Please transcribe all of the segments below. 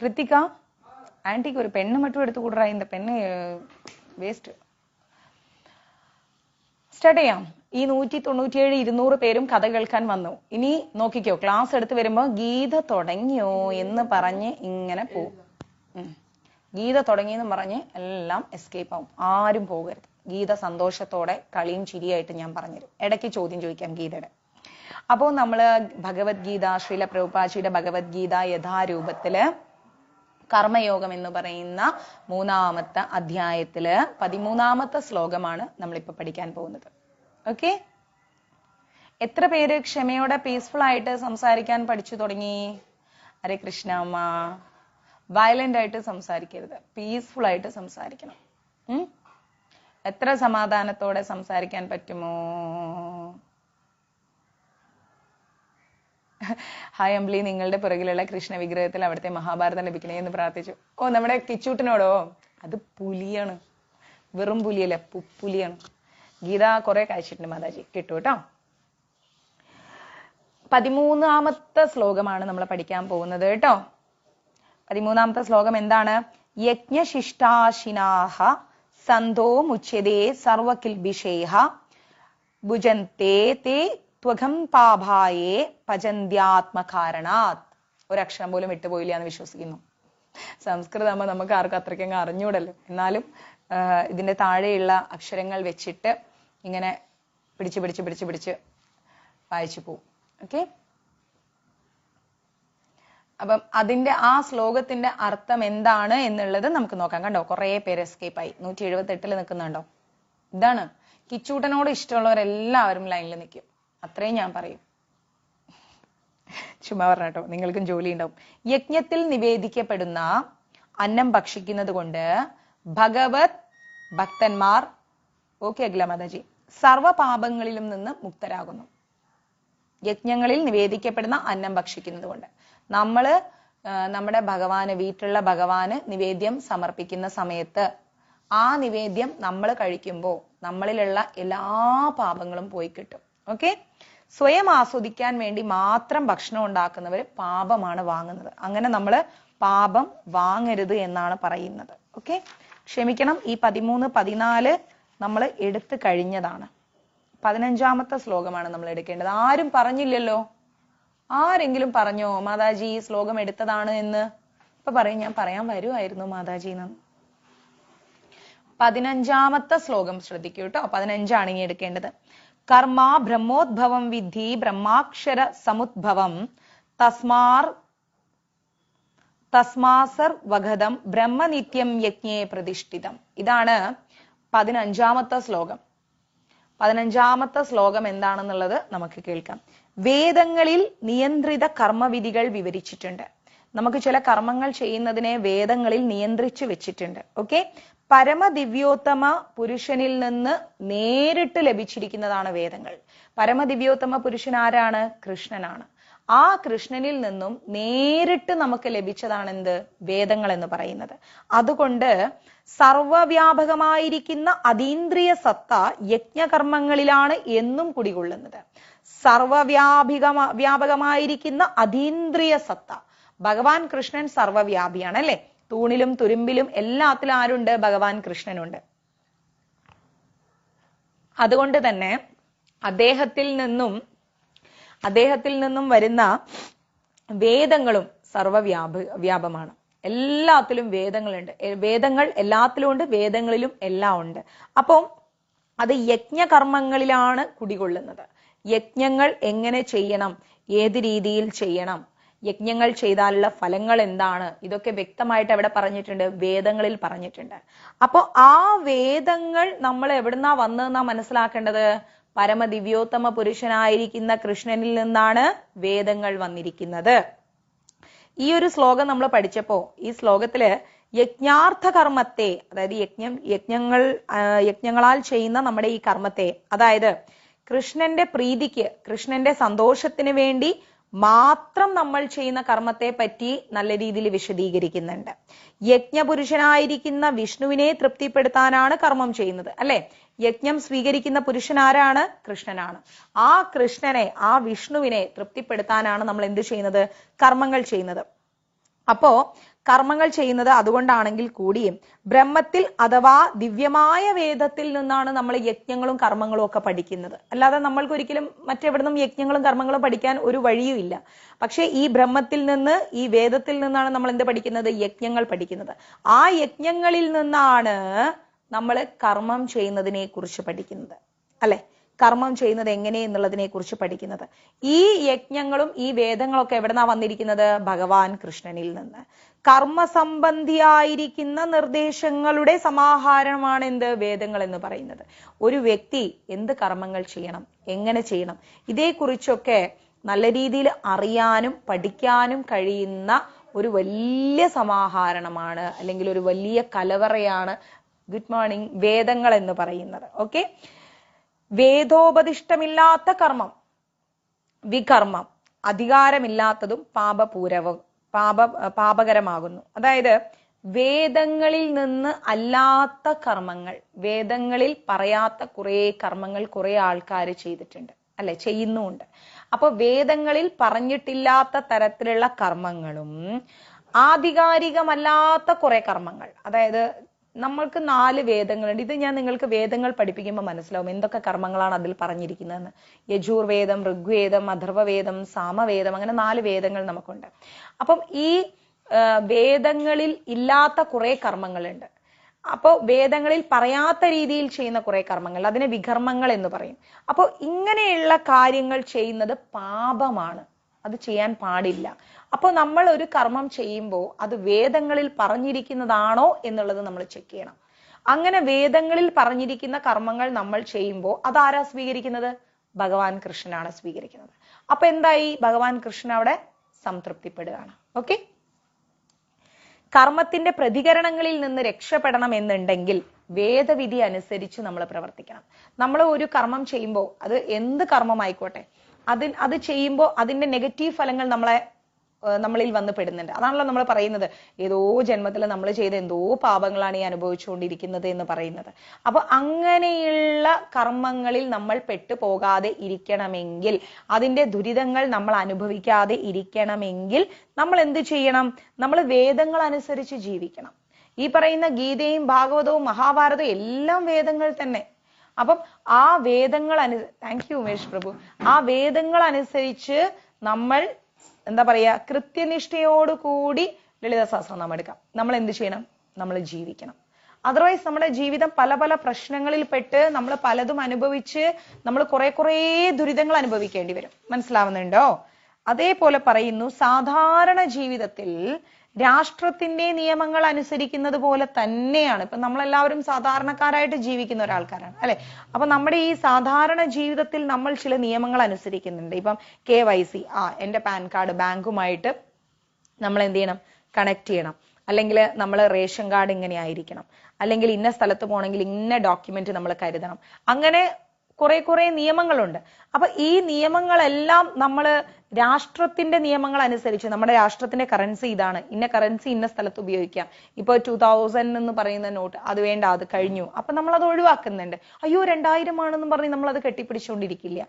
கிருத்திகா ஆன்ட்டிக்கு ஒரு பெண்ணு மட்டும் எடுத்து கொடுறா இந்த பெண்ணு വേസ്റ്റ് സ്റ്റാർട്ട് ചെയ്യാം ഈ നൂറ്റി തൊണ്ണൂറ്റിയേഴ് ഇരുന്നൂറ് പേരും കഥ കേൾക്കാൻ വന്നു ഇനി നോക്കിക്കോ ക്ലാസ് എടുത്ത് വരുമ്പോ ഗീത തുടങ്ങിയോ എന്ന് പറഞ്ഞ് ഇങ്ങനെ പോവും ഉം. ഗീത തുടങ്ങിയെന്ന് പറഞ്ഞ് എല്ലാം എസ്കേപ്പ് ആവും ആരും പോകരുത് ഗീത സന്തോഷത്തോടെ കളിയും ചിരിയായിട്ട് ഞാൻ പറഞ്ഞുതരും ഇടയ്ക്ക് ചോദ്യം ചോദിക്കാം ഗീതയുടെ അപ്പോൾ നമ്മള് ഭഗവത്ഗീത ശ്രീല പ്രഭുപാജിയുടെ ഭഗവത്ഗീത യഥാരൂപത്തില് കർമ്മയോഗം എന്ന് പറയുന്ന മൂന്നാമത്തെ അധ്യായത്തിൽ പതിമൂന്നാമത്തെ ശ്ലോകമാണ് നമ്മളിപ്പോ പഠിക്കാൻ പോകുന്നത്. ഓക്കെ എത്ര പേര് ക്ഷമയോടെ പീസ്ഫുൾ ആയിട്ട് സംസാരിക്കാൻ പഠിച്ചു തുടങ്ങി? അരെ കൃഷ്ണ വയലന്റ് ആയിട്ട് സംസാരിക്കരുത്. പീസ്ഫുൾ ആയിട്ട് സംസാരിക്കണം? എത്ര സമാധാനത്തോടെ സംസാരിക്കാൻ പറ്റുമോ? ഹായ് അമ്പിളി. നിങ്ങളുടെ പുറകിലുള്ള കൃഷ്ണ വിഗ്രഹത്തിൽ അവിടുത്തെ മഹാഭാരതം ലഭിക്കണേ എന്ന് പ്രാർത്ഥിച്ചു. ഓ നമ്മുടെ കിച്ചൂട്ടിനോടോ? അത് പുലിയാണ്. വെറും പുലിയല്ല പുപ്പുലിയാണ്. ഗീത കുറെ കഴിച്ചിട്ടുണ്ട് മാതാജി. കിട്ടു കേട്ടോ. പതിമൂന്നാമത്തെ ശ്ലോകമാണ് നമ്മൾ പഠിക്കാൻ പോകുന്നത് കേട്ടോ. പതിമൂന്നാമത്തെ ശ്ലോകം എന്താണ്? യജ്ഞശിഷ്ടാശിനാഹ സന്തോ മുച്യതേ സർവകിൽബിഷേഹ ഭുജന്തേ തേ ത്വകം പാഭായേ പചന്ത്യാത്മകാരണാത് ഒരക്ഷരം പോലും വിട്ടുപോയില്ല എന്ന് വിശ്വസിക്കുന്നു. സംസ്കൃതമാകുമ്പോൾ നമുക്ക് ആർക്കും അത്രയ്ക്കങ്ങ് അറിഞ്ഞൂടല്ലോ. എന്നാലും ഇതിന്റെ താഴെയുള്ള അക്ഷരങ്ങൾ വെച്ചിട്ട് ഇങ്ങനെ പിടിച്ച് പിടിച്ച് പിടിച്ച് പിടിച്ച് വായിച്ചു പോവും. ഓക്കെ? അപ്പം അതിന്റെ ആ ശ്ലോകത്തിന്റെ അർത്ഥം എന്താണ് എന്നുള്ളത് നമുക്ക് നോക്കാം കണ്ടോ? കുറേ പേര് എസ്കേപ്പ് ആയി. നൂറ്റി എഴുപത്തി എട്ടിൽ നിൽക്കുന്നുണ്ടോ? ഇതാണ്. കിച്ചൂട്ടനോട് ഇഷ്ടമുള്ളവരെല്ലാവരും ലൈനിൽ നിൽക്കും. അത്രയും ഞാൻ പറയും. ചുമ്മാ പറഞ്ഞോ നിങ്ങൾക്കും ജോലി ഉണ്ടാവും യജ്ഞത്തിൽ നിവേദിക്കപ്പെടുന്ന അന്നം ഭക്ഷിക്കുന്നത് കൊണ്ട് ഭഗവത് ഭക്തന്മാർ ഓക്കെ അഖില മാതാജി സർവപാപങ്ങളിലും നിന്ന് മുക്തരാകുന്നു. യജ്ഞങ്ങളിൽ നിവേദിക്കപ്പെടുന്ന അന്നം ഭക്ഷിക്കുന്നത് കൊണ്ട്. നമ്മൾ നമ്മുടെ ഭഗവാന് വീട്ടിലുള്ള ഭഗവാന് നിവേദ്യം സമർപ്പിക്കുന്ന സമയത്ത് ആ നിവേദ്യം നമ്മൾ കഴിക്കുമ്പോൾ നമ്മളിലുള്ള എല്ലാ പാപങ്ങളും പോയി കിട്ടും. ഓക്കെ? സ്വയം ആസ്വദിക്കാൻ വേണ്ടി മാത്രം ഭക്ഷണം ഉണ്ടാക്കുന്നവർ പാപമാണ് വാങ്ങുന്നത്. അങ്ങനെ നമ്മൾ പാപം വാങ്ങരുത് എന്നാണ് പറയുന്നത്. ഓക്കെ? ക്ഷമിക്കണം ഈ പതിമൂന്ന് പതിനാല് നമ്മൾ എടുത്തു കഴിഞ്ഞതാണ്. പതിനഞ്ചാമത്തെ ശ്ലോകമാണ് നമ്മൾ എടുക്കേണ്ടത്. ആരും പറഞ്ഞില്ലല്ലോ. ആരെങ്കിലും പറഞ്ഞോ മാതാജി ഈ ശ്ലോകം എടുത്തതാണ് എന്ന്? ഇപ്പൊ പറയും ഞാൻ പറയാൻ വരുമായിരുന്നു മാതാജി എന്ന്. പതിനഞ്ചാമത്തെ ശ്ലോകം ശ്രദ്ധിക്കൂ കേട്ടോ. പതിനഞ്ചാണ് ഇനി എടുക്കേണ്ടത്. കർമ്മ ബ്രഹ്മോദ്ഭവം വിധി ബ്രഹ്മാക്ഷര സമുദ്ഭവം. തസ്മാർ തസ്മാസർ വഗതം ബ്രഹ്മനിത്യം യജ്ഞേ പ്രതിഷ്ഠിതം. ഇതാണ് പതിനഞ്ചാമത്തെ ശ്ലോകം. പതിനഞ്ചാമത്തെ ശ്ലോകം എന്താണെന്നുള്ളത് നമുക്ക് കേൾക്കാം. വേദങ്ങളിൽ നിയന്ത്രിത കർമ്മവിധികൾ വിവരിച്ചിട്ടുണ്ട്. നമുക്ക് ചില കർമ്മങ്ങൾ ചെയ്യുന്നതിനെ വേദങ്ങളിൽ നിയന്ത്രിച്ചു വെച്ചിട്ടുണ്ട്. ഓക്കെ? പരമദിവ്യോത്തമ പുരുഷനിൽ നിന്ന് നേരിട്ട് ലഭിച്ചിരിക്കുന്നതാണ് വേദങ്ങൾ. പരമദിവ്യോത്തമ പുരുഷൻ ആരാണ്? കൃഷ്ണനാണ്. ആ കൃഷ്ണനിൽ നിന്നും നേരിട്ട് നമുക്ക് ലഭിച്ചതാണ് എന്ത്? വേദങ്ങൾ എന്ന് പറയുന്നത്. അതുകൊണ്ട് സർവവ്യാപകമായിരിക്കുന്ന അതീന്ദ്രിയ സത്ത യജ്ഞകർമ്മങ്ങളിലാണ് എന്നും കുടികൊള്ളുന്നത്. സർവവ്യാപികമാ വ്യാപകമായിരിക്കുന്ന അതീന്ദ്രിയ സത്ത. ഭഗവാൻ കൃഷ്ണൻ സർവവ്യാപിയാണ് അല്ലെ? തൂണിലും തുരുമ്പിലും എല്ലാത്തിലും ആരുണ്ട്? ഭഗവാൻ കൃഷ്ണനുണ്ട്. അതുകൊണ്ട് തന്നെ അദ്ദേഹത്തിൽ നിന്നും അദ്ദേഹത്തിൽ നിന്നും വരുന്ന വേദങ്ങളും സർവവ്യാപ വ്യാപമാണ്. എല്ലാത്തിലും വേദങ്ങളുണ്ട്. വേദങ്ങൾ എല്ലാത്തിലും ഉണ്ട് വേദങ്ങളിലും എല്ലാം ഉണ്ട്. അപ്പം അത് യജ്ഞകർമ്മങ്ങളിലാണ് കുടികൊള്ളുന്നത്. യജ്ഞങ്ങൾ എങ്ങനെ ചെയ്യണം? ഏത് രീതിയിൽ ചെയ്യണം? യജ്ഞങ്ങൾ ചെയ്താലുള്ള ഫലങ്ങൾ എന്താണ്? ഇതൊക്കെ വ്യക്തമായിട്ട് എവിടെ പറഞ്ഞിട്ടുണ്ട് വേദങ്ങളിൽ പറഞ്ഞിട്ടുണ്ട്. അപ്പോൾ ആ വേദങ്ങൾ നമ്മൾ എവിടുന്നാ വന്നതെന്നാ മനസ്സിലാക്കേണ്ടത്? പരമദിവ്യോത്തമ പുരുഷനായിരിക്കുന്ന കൃഷ്ണനിൽ നിന്നാണ് വേദങ്ങൾ വന്നിരിക്കുന്നത്. ഈ ഒരു ശ്ലോകം നമ്മൾ പഠിച്ചപ്പോ ഈ ശ്ലോകത്തിൽ യജ്ഞാർത്ഥ കർമ്മത്തെ അതായത് യജ്ഞം യജ്ഞങ്ങൾ യജ്ഞങ്ങളാൽ ചെയ്യുന്ന നമ്മുടെ ഈ കർമ്മത്തെ അതായത് കൃഷ്ണന്റെ പ്രീതിക്ക് കൃഷ്ണന്റെ സന്തോഷത്തിന് വേണ്ടി മാത്രം നമ്മൾ ചെയ്യുന്ന കർമ്മത്തെ പറ്റി നല്ല രീതിയിൽ വിശദീകരിക്കുന്നുണ്ട്. യജ്ഞപുരുഷനായിരിക്കുന്ന വിഷ്ണുവിനെ തൃപ്തിപ്പെടുത്താനാണ് കർമ്മം ചെയ്യുന്നത് അല്ലെ? യജ്ഞം സ്വീകരിക്കുന്ന പുരുഷൻ ആരാണ്? കൃഷ്ണനാണ്. ആ കൃഷ്ണനെ ആ വിഷ്ണുവിനെ തൃപ്തിപ്പെടുത്താനാണ് നമ്മൾ എന്ത് ചെയ്യുന്നത്? കർമ്മങ്ങൾ ചെയ്യുന്നത്. അപ്പോ കർമ്മങ്ങൾ ചെയ്യുന്നത് അതുകൊണ്ടാണെങ്കിൽ കൂടിയും ബ്രഹ്മത്തിൽ അഥവാ ദിവ്യമായ വേദത്തിൽ നിന്നാണ് നമ്മൾ യജ്ഞങ്ങളും കർമ്മങ്ങളും ഒക്കെ പഠിക്കുന്നത്. അല്ലാതെ നമ്മൾക്ക് ഒരിക്കലും മറ്റെവിടുന്നും യജ്ഞങ്ങളും കർമ്മങ്ങളും പഠിക്കാൻ ഒരു വഴിയും ഇല്ല. പക്ഷേ ഈ ബ്രഹ്മത്തിൽ നിന്ന് ഈ വേദത്തിൽ നിന്നാണ് നമ്മൾ എന്ത് പഠിക്കുന്നത്? യജ്ഞങ്ങൾ പഠിക്കുന്നത്. ആ യജ്ഞങ്ങളിൽ നിന്നാണ് നമ്മൾ കർമ്മം ചെയ്യുന്നതിനെ കുറിച്ച് പഠിക്കുന്നത്. അല്ലെ? കർമ്മം ചെയ്യുന്നത് എങ്ങനെ എന്നുള്ളതിനെ കുറിച്ച് പഠിക്കുന്നത്. ഈ യജ്ഞങ്ങളും ഈ വേദങ്ങളൊക്കെ എവിടെന്നാ വന്നിരിക്കുന്നത്? ഭഗവാൻ കൃഷ്ണനിൽ നിന്ന്. കർമ്മസംബന്ധിയായിരിക്കുന്ന നിർദ്ദേശങ്ങളുടെ സമാഹാരമാണ് എന്ത് വേദങ്ങൾ എന്ന് പറയുന്നത്. ഒരു വ്യക്തി എന്ത് കർമ്മങ്ങൾ ചെയ്യണം എങ്ങനെ ചെയ്യണം ഇതേക്കുറിച്ചൊക്കെ നല്ല രീതിയിൽ അറിയാനും പഠിക്കാനും കഴിയുന്ന ഒരു വലിയ സമാഹാരണമാണ് അല്ലെങ്കിൽ ഒരു വലിയ കലവറയാണ് ഗുഡ് മോർണിംഗ് വേദങ്ങൾ എന്ന് പറയുന്നത്. ഓക്കെ? വേദോപദിഷ്ടമില്ലാത്ത കർമ്മം വികർമ്മം അധികാരമില്ലാത്തതും പാപപൂരവും. പാപ പാപകരമാകുന്നു. അതായത് വേദങ്ങളിൽ നിന്ന് അല്ലാത്ത കർമ്മങ്ങൾ വേദങ്ങളിൽ പറയാത്ത കുറെ കർമ്മങ്ങൾ കുറെ ആൾക്കാർ ചെയ്തിട്ടുണ്ട് അല്ലെ? ചെയ്യുന്നുമുണ്ട്. അപ്പൊ വേദങ്ങളിൽ പറഞ്ഞിട്ടില്ലാത്ത തരത്തിലുള്ള കർമ്മങ്ങളും ആധികാരികമല്ലാത്ത കുറെ കർമ്മങ്ങൾ അതായത് നമ്മൾക്ക് നാല് വേദങ്ങളുണ്ട്. ഇത് ഞാൻ നിങ്ങൾക്ക് വേദങ്ങൾ പഠിപ്പിക്കുമ്പോൾ മനസ്സിലാവും എന്തൊക്കെ കർമ്മങ്ങളാണ് അതിൽ പറഞ്ഞിരിക്കുന്നതെന്ന്. യജൂർവേദം ഋഗ്വേദം അഥർവവേദം സാമവേദം അങ്ങനെ നാല് വേദങ്ങൾ നമുക്കുണ്ട്. അപ്പം ഈ വേദങ്ങളിൽ ഇല്ലാത്ത കുറെ കർമ്മങ്ങളുണ്ട്. അപ്പോൾ വേദങ്ങളിൽ പറയാത്ത രീതിയിൽ ചെയ്യുന്ന കുറെ കർമ്മങ്ങൾ അതിനെ വികർമ്മങ്ങൾ എന്ന് പറയും. അപ്പോൾ ഇങ്ങനെയുള്ള കാര്യങ്ങൾ ചെയ്യുന്നത് പാപമാണ്. അത് ചെയ്യാൻ പാടില്ല. അപ്പോൾ നമ്മൾ ഒരു കർമ്മം ചെയ്യുമ്പോൾ അത് വേദങ്ങളിൽ പറഞ്ഞിരിക്കുന്നതാണോ എന്നുള്ളത് നമ്മൾ ചെക്ക് ചെയ്യണം. അങ്ങനെ വേദങ്ങളിൽ പറഞ്ഞിരിക്കുന്ന കർമ്മങ്ങൾ നമ്മൾ ചെയ്യുമ്പോൾ അതാരാ സ്വീകരിക്കുന്നത്? ഭഗവാൻ കൃഷ്ണനാണ് സ്വീകരിക്കുന്നത്. അപ്പൊ എന്തായി? ഭഗവാൻ കൃഷ്ണൻ അവിടെ സംതൃപ്തിപ്പെടുകയാണ്. ഓക്കെ കർമ്മത്തിന്റെ പ്രതികരണങ്ങളിൽ നിന്ന് രക്ഷപ്പെടണം എന്നുണ്ടെങ്കിൽ വേദവിധി അനുസരിച്ച് നമ്മൾ പ്രവർത്തിക്കണം. നമ്മൾ ഒരു കർമ്മം ചെയ്യുമ്പോൾ അത് എന്ത് കർമ്മമായിക്കോട്ടെ? അതിൽ അത് ചെയ്യുമ്പോൾ അതിന്റെ നെഗറ്റീവ് ഫലങ്ങൾ നമ്മളെ നമ്മളിൽ വന്ന് പെടുന്നുണ്ട്. അതാണല്ലോ നമ്മൾ പറയുന്നത്. ഏതോ ജന്മത്തിൽ നമ്മൾ ചെയ്ത എന്തോ പാപങ്ങളാണ് ഈ അനുഭവിച്ചുകൊണ്ടിരിക്കുന്നത് എന്ന് പറയുന്നത്. അപ്പൊ അങ്ങനെയുള്ള കർമ്മങ്ങളിൽ നമ്മൾ പെട്ടു പോകാതെ ഇരിക്കണമെങ്കിൽ അതിന്റെ ദുരിതങ്ങൾ നമ്മൾ അനുഭവിക്കാതെ ഇരിക്കണമെങ്കിൽ നമ്മൾ എന്ത് ചെയ്യണം? നമ്മൾ വേദങ്ങൾ അനുസരിച്ച് ജീവിക്കണം. ഈ പറയുന്ന ഗീതയും ഭാഗവതവും മഹാഭാരതവും എല്ലാം വേദങ്ങൾ തന്നെ. അപ്പം ആ വേദങ്ങൾ അനു താങ്ക് യു ഉമേഷ് പ്രഭു. ആ വേദങ്ങൾ അനുസരിച്ച് നമ്മൾ എന്താ പറയുക കൃത്യനിഷ്ഠയോട് കൂടി ലളിത സഹസ്രനാമം എടുക്കാം. നമ്മൾ എന്ത് ചെയ്യണം? നമ്മൾ ജീവിക്കണം. അതർവൈസ് നമ്മുടെ ജീവിതം പല പല പ്രശ്നങ്ങളിൽ പെട്ട് നമ്മൾ പലതും അനുഭവിച്ച് നമ്മൾ കുറെ കുറെ ദുരിതങ്ങൾ അനുഭവിക്കേണ്ടി വരും. മനസ്സിലാവുന്നുണ്ടോ? അതേപോലെ പറയുന്നു സാധാരണ ജീവിതത്തിൽ രാഷ്ട്രത്തിന്റെ നിയമങ്ങൾ അനുസരിക്കുന്നത് പോലെ തന്നെയാണ്. ഇപ്പൊ നമ്മളെല്ലാവരും സാധാരണക്കാരായിട്ട് ജീവിക്കുന്ന ഒരാൾക്കാരാണ് അല്ലെ? അപ്പൊ നമ്മുടെ ഈ സാധാരണ ജീവിതത്തിൽ നമ്മൾ ചില നിയമങ്ങൾ അനുസരിക്കുന്നുണ്ട്. ഇപ്പം കെ വൈ സി ആ എന്റെ പാൻ കാർഡ് ബാങ്കുമായിട്ട് നമ്മൾ എന്ത് ചെയ്യണം? കണക്ട് ചെയ്യണം. അല്ലെങ്കിൽ നമ്മൾ റേഷൻ കാർഡ് ഇങ്ങനെ ആയിരിക്കണം. അല്ലെങ്കിൽ ഇന്ന സ്ഥലത്ത് പോകണമെങ്കിൽ ഇന്ന ഡോക്യുമെന്റ് നമ്മൾ കരുതണം. അങ്ങനെ കുറെ കുറെ നിയമങ്ങളുണ്ട്. അപ്പൊ ഈ നിയമങ്ങളെല്ലാം നമ്മൾ രാഷ്ട്രത്തിന്റെ നിയമങ്ങൾ അനുസരിച്ച് നമ്മുടെ രാഷ്ട്രത്തിന്റെ കറൻസി ഇതാണ്. ഇന്ന കറൻസി ഇന്ന സ്ഥലത്ത് ഉപയോഗിക്കാം. ഇപ്പൊ ടൂ തൗസൻഡ് എന്ന് പറയുന്ന നോട്ട് അത് വേണ്ട അത് കഴിഞ്ഞു. അപ്പൊ നമ്മൾ അത് ഒഴിവാക്കുന്നുണ്ട്. അയ്യോ രണ്ടായിരം ആണെന്ന് പറഞ്ഞ് നമ്മൾ അത് കെട്ടിപ്പിടിച്ചുകൊണ്ടിരിക്കില്ല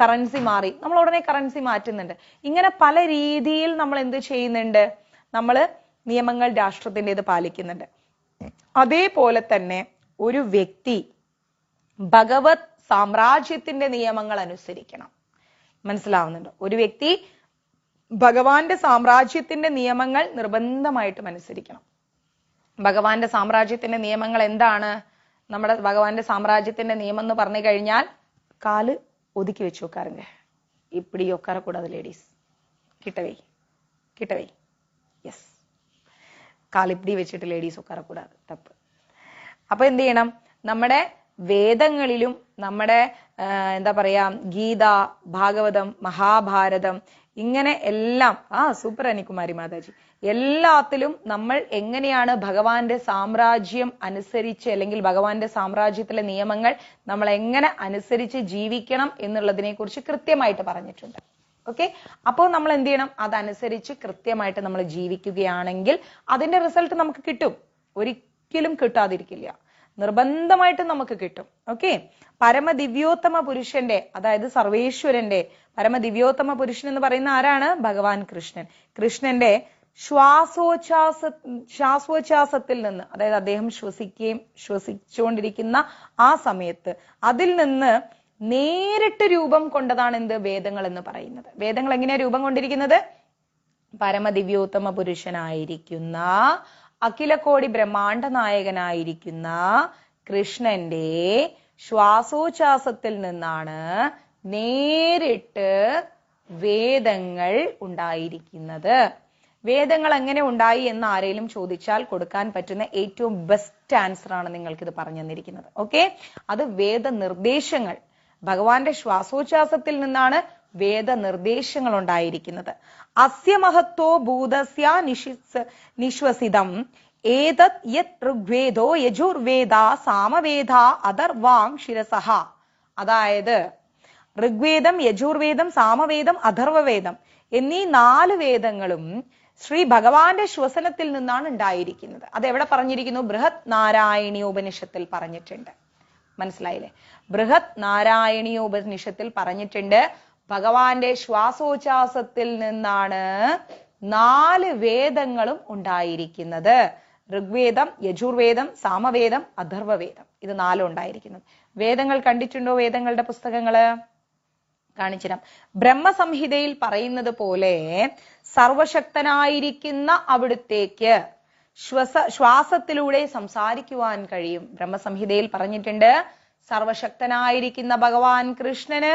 കറൻസി മാറി. നമ്മൾ ഉടനെ കറൻസി മാറ്റുന്നുണ്ട്. ഇങ്ങനെ പല രീതിയിൽ നമ്മൾ എന്ത് ചെയ്യുന്നുണ്ട്? നമ്മൾ നിയമങ്ങൾ രാഷ്ട്രത്തിന്റെത് പാലിക്കുന്നുണ്ട്. അതേപോലെ തന്നെ ഒരു വ്യക്തി ഭഗവത് സാമ്രാജ്യത്തിന്റെ നിയമങ്ങൾ അനുസരിക്കണം. മനസ്സിലാവുന്നുണ്ടോ? ഒരു വ്യക്തി ഭഗവാന്റെ സാമ്രാജ്യത്തിന്റെ നിയമങ്ങൾ നിർബന്ധമായിട്ടും അനുസരിക്കണം. ഭഗവാന്റെ സാമ്രാജ്യത്തിന്റെ നിയമങ്ങൾ എന്താണ്? നമ്മുടെ ഭഗവാന്റെ സാമ്രാജ്യത്തിന്റെ നിയമം എന്ന് പറഞ്ഞു കഴിഞ്ഞാൽ കാൽ ഒതുക്കി വെച്ചു വെക്കാറുണ്ട്. ഇപ്പിടി ഒക്കാറക്കൂടാതെ ലേഡീസ് കിട്ടവേ കിട്ടവേ. യെസ് കാലിപ്പിടി വെച്ചിട്ട് ലേഡീസ് ഒക്കാറക്കൂടാതെ തപ്പ്. അപ്പൊ എന്ത് ചെയ്യണം? നമ്മുടെ വേദങ്ങളിലും നമ്മുടെ എന്താ പറയാ ഗീത ഭാഗവതം മഹാഭാരതം ഇങ്ങനെ എല്ലാം ആ സൂപ്പർ അനികുമാരി മാതാജി എല്ലാത്തിലും നമ്മൾ എങ്ങനെയാണ് ഭഗവാന്റെ സാമ്രാജ്യം അനുസരിച്ച് അല്ലെങ്കിൽ ഭഗവാന്റെ സാമ്രാജ്യത്തിലെ നിയമങ്ങൾ നമ്മൾ എങ്ങനെ അനുസരിച്ച് ജീവിക്കണം എന്നുള്ളതിനെ കുറിച്ച് കൃത്യമായിട്ട് പറഞ്ഞിട്ടുണ്ട്. ഓക്കെ? അപ്പോൾ നമ്മൾ എന്ത് ചെയ്യണം? അതനുസരിച്ച് കൃത്യമായിട്ട് നമ്മൾ ജീവിക്കുകയാണെങ്കിൽ അതിന്റെ റിസൾട്ട് നമുക്ക് കിട്ടും. ഒരിക്കലും കിട്ടാതിരിക്കില്ല. നിർബന്ധമായിട്ടും നമുക്ക് കിട്ടും. ഓക്കെ പരമദിവ്യോത്തമ പുരുഷന്റെ അതായത് സർവേശ്വരന്റെ പരമദിവ്യോത്തമ പുരുഷൻ എന്ന് പറയുന്ന ആരാണ്? ഭഗവാൻ കൃഷ്ണൻ. കൃഷ്ണന്റെ ശ്വാസോച്ഛ്വാസ ശ്വാസോച്ഛാസത്തിൽ നിന്ന് അതായത് അദ്ദേഹം ശ്വസിക്കുകയും ശ്വസിച്ചുകൊണ്ടിരിക്കുന്ന ആ സമയത്ത് അതിൽ നിന്ന് നേരിട്ട് രൂപം കൊണ്ടതാണ് എന്ത്? വേദങ്ങൾ എന്ന് പറയുന്നത്. വേദങ്ങൾ എങ്ങനെയാണ് രൂപം കൊണ്ടിരിക്കുന്നത്? പരമദിവ്യോത്തമ പുരുഷനായിരിക്കുന്ന അഖിലകോടി ബ്രഹ്മാണ്ട നായകനായിരിക്കുന്ന കൃഷ്ണന്റെ ശ്വാസോച്ഛാസത്തിൽ നിന്നാണ് നേരിട്ട് വേദങ്ങൾ ഉണ്ടായിരിക്കുന്നത്. വേദങ്ങൾ എങ്ങനെ ഉണ്ടായി എന്ന് ആരെങ്കിലും ചോദിച്ചാൽ കൊടുക്കാൻ പറ്റുന്ന ഏറ്റവും ബെസ്റ്റ് ആൻസർ ആണ് നിങ്ങൾക്ക് ഇത് പറഞ്ഞു തന്നിരിക്കുന്നത്. ഓക്കെ അത് വേദ നിർദ്ദേശങ്ങൾ ഭഗവാന്റെ ശ്വാസോച്ഛാസത്തിൽ നിന്നാണ് വേദനിർദ്ദേശങ്ങൾ ഉണ്ടായിരിക്കുന്നത് അസ്യ മഹത്വോ ഭൂതസ്യ നിഷിസ് നിശ്വസിതം. ഏതത് യത് ഋഗ്വേദോ യജുർവേദ സാമവേദ അഥർവാങ് ശിരസഹ. അതായത് ഋഗ്വേദം യജുർവേദം സാമവേദം അഥർവവേദം എന്നീ നാല് വേദങ്ങളും ശ്രീ ഭഗവാന്റെ ശ്വസനത്തിൽ നിന്നാണ് ഉണ്ടായിരിക്കുന്നത്. അത് എവിടെ പറഞ്ഞിരിക്കുന്നു? ബൃഹത് നാരായണീയ ഉപനിഷത്തിൽ പറഞ്ഞിട്ടുണ്ട്. മനസ്സിലായില്ലേ? ബൃഹത് നാരായണീയ ഉപനിഷത്തിൽ പറഞ്ഞിട്ടുണ്ട്. ഭഗവാന്റെ ശ്വാസോച്ഛാസത്തിൽ നിന്നാണ് നാല് വേദങ്ങളും ഉണ്ടായിരിക്കുന്നത്. ഋഗ്വേദം യജുർവേദം സാമവേദം അഥർവവേദം. ഇത് നാലും ഉണ്ടായിരിക്കുന്നത്. വേദങ്ങൾ കണ്ടിട്ടുണ്ടോ? വേദങ്ങളുടെ പുസ്തകങ്ങൾ? കാണിച്ചിരാം ബ്രഹ്മസംഹിതയിൽ പറയുന്നത് പോലെ സർവശക്തനായിരിക്കുന്ന അവിടുത്തേക്ക് ശ്വസ ശ്വാസത്തിലൂടെ സംസാരിക്കുവാൻ കഴിയും. ബ്രഹ്മസംഹിതയിൽ പറഞ്ഞിട്ടുണ്ട് സർവശക്തനായിരിക്കുന്ന ഭഗവാൻ കൃഷ്ണന്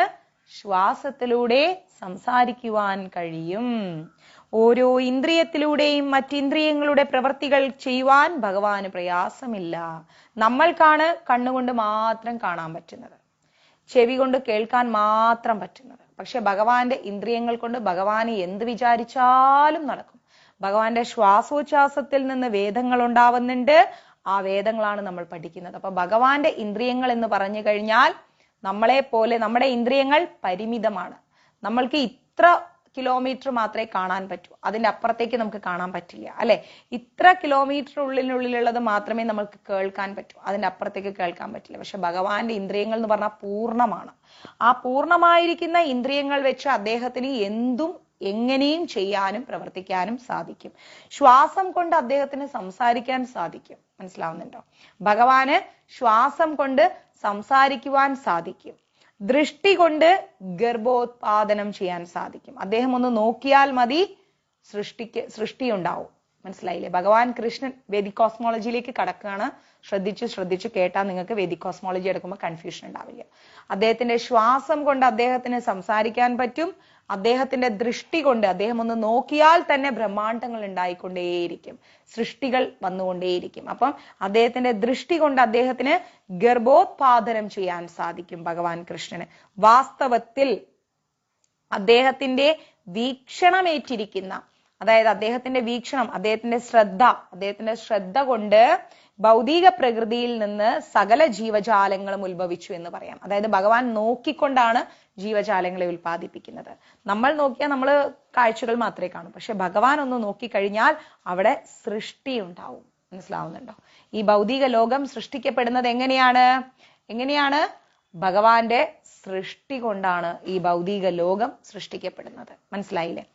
ശ്വാസത്തിലൂടെ സംസാരിക്കുവാൻ കഴിയും. ഓരോ ഇന്ദ്രിയത്തിലൂടെയും മറ്റിന്ദ്രിയങ്ങളുടെ പ്രവൃത്തികൾ ചെയ്യുവാൻ ഭഗവാന് പ്രയാസമില്ല. നമ്മൾക്കാണ് കണ്ണുകൊണ്ട് മാത്രം കാണാൻ പറ്റുന്നത്. ചെവി കൊണ്ട് കേൾക്കാൻ മാത്രം പറ്റുന്നത്. പക്ഷെ ഭഗവാന്റെ ഇന്ദ്രിയങ്ങൾ കൊണ്ട് ഭഗവാന് എന്ത് വിചാരിച്ചാലും നടക്കും. ഭഗവാന്റെ ശ്വാസോച്ഛ്വാസത്തിൽ നിന്ന് വേദങ്ങൾ ഉണ്ടാവുന്നുണ്ട്. ആ വേദങ്ങളാണ് നമ്മൾ പഠിക്കുന്നത്. അപ്പൊ ഭഗവാന്റെ ഇന്ദ്രിയങ്ങൾ എന്ന് പറഞ്ഞു കഴിഞ്ഞാൽ നമ്മളെ പോലെ നമ്മുടെ ഇന്ദ്രിയങ്ങൾ പരിമിതമാണ്. നമ്മൾക്ക് ഇത്ര കിലോമീറ്റർ മാത്രമേ കാണാൻ പറ്റൂ. അതിന്റെ അപ്പുറത്തേക്ക് നമുക്ക് കാണാൻ പറ്റില്ല അല്ലെ? ഇത്ര കിലോമീറ്റർ ഉള്ളിനുള്ളിലുള്ളത് മാത്രമേ നമുക്ക് കേൾക്കാൻ പറ്റൂ. അതിന്റെ അപ്പുറത്തേക്ക് കേൾക്കാൻ പറ്റില്ല. പക്ഷെ ഭഗവാന്റെ ഇന്ദ്രിയങ്ങൾ എന്ന് പറഞ്ഞാൽ പൂർണമാണ്. ആ പൂർണമായിരിക്കുന്ന ഇന്ദ്രിയങ്ങൾ വെച്ച് അദ്ദേഹത്തിന് എന്തും എങ്ങനെയും ചെയ്യാനും പ്രവർത്തിക്കാനും സാധിക്കും. ശ്വാസം കൊണ്ട് അദ്ദേഹത്തിന് സംസാരിക്കാൻ സാധിക്കും. മനസ്സിലാവുന്നുണ്ടോ? ഭഗവാന് ശ്വാസം കൊണ്ട് സംസാരിക്കുവാൻ സാധിക്കും. ദൃഷ്ടി കൊണ്ട് ഗർഭോത്പാദനം ചെയ്യാൻ സാധിക്കും. അദ്ദേഹം ഒന്ന് നോക്കിയാൽ മതി സൃഷ്ടിക്ക് സൃഷ്ടി ഉണ്ടാവും. മനസ്സിലായില്ലേ? ഭഗവാൻ കൃഷ്ണൻ വേദിക് കോസ്മോളജിയിലേക്ക് കടക്കുകയാണ്. ശ്രദ്ധിച്ചു ശ്രദ്ധിച്ച് കേട്ടാൽ നിങ്ങൾക്ക് വേദിക് കോസ്മോളജി എടുക്കുമ്പോൾ കൺഫ്യൂഷൻ ഉണ്ടാവില്ല. അദ്ദേഹത്തിന്റെ ശ്വാസം കൊണ്ട് അദ്ദേഹത്തിന് സംസാരിക്കാൻ പറ്റും. അദ്ദേഹത്തിന്റെ ദൃഷ്ടി കൊണ്ട് അദ്ദേഹം ഒന്ന് നോക്കിയാൽ തന്നെ ബ്രഹ്മാണ്ടങ്ങൾ ഉണ്ടായിക്കൊണ്ടേയിരിക്കും. സൃഷ്ടികൾ വന്നുകൊണ്ടേയിരിക്കും. അപ്പം അദ്ദേഹത്തിന്റെ ദൃഷ്ടി കൊണ്ട് അദ്ദേഹത്തിന് ഗർഭോത്പാദനം ചെയ്യാൻ സാധിക്കും ഭഗവാൻ കൃഷ്ണന്. വാസ്തവത്തിൽ അദ്ദേഹത്തിന്റെ വീക്ഷണമേറ്റിരിക്കുന്ന അതായത് അദ്ദേഹത്തിന്റെ വീക്ഷണം അദ്ദേഹത്തിന്റെ ശ്രദ്ധ അദ്ദേഹത്തിന്റെ ശ്രദ്ധ കൊണ്ട് ഭൗതിക പ്രകൃതിയിൽ നിന്ന് സകല ജീവജാലങ്ങളും ഉത്ഭവിച്ചു എന്ന് പറയാം. അതായത് ഭഗവാൻ നോക്കിക്കൊണ്ടാണ് ജീവജാലങ്ങളെ ഉൽപ്പാദിപ്പിക്കുന്നത്. നമ്മൾ നോക്കിയാൽ നമ്മൾ കാഴ്ചകൾ മാത്രമേ കാണൂ. പക്ഷെ ഭഗവാൻ ഒന്ന് നോക്കിക്കഴിഞ്ഞാൽ അവിടെ സൃഷ്ടി ഉണ്ടാവും. മനസ്സിലാവുന്നുണ്ടോ? ഈ ഭൗതിക ലോകം സൃഷ്ടിക്കപ്പെടുന്നത് എങ്ങനെയാണ്? എങ്ങനെയാണ്? ഭഗവാന്റെ സൃഷ്ടി കൊണ്ടാണ് ഈ ഭൗതിക ലോകം സൃഷ്ടിക്കപ്പെടുന്നത്. മനസ്സിലായില്ലേ?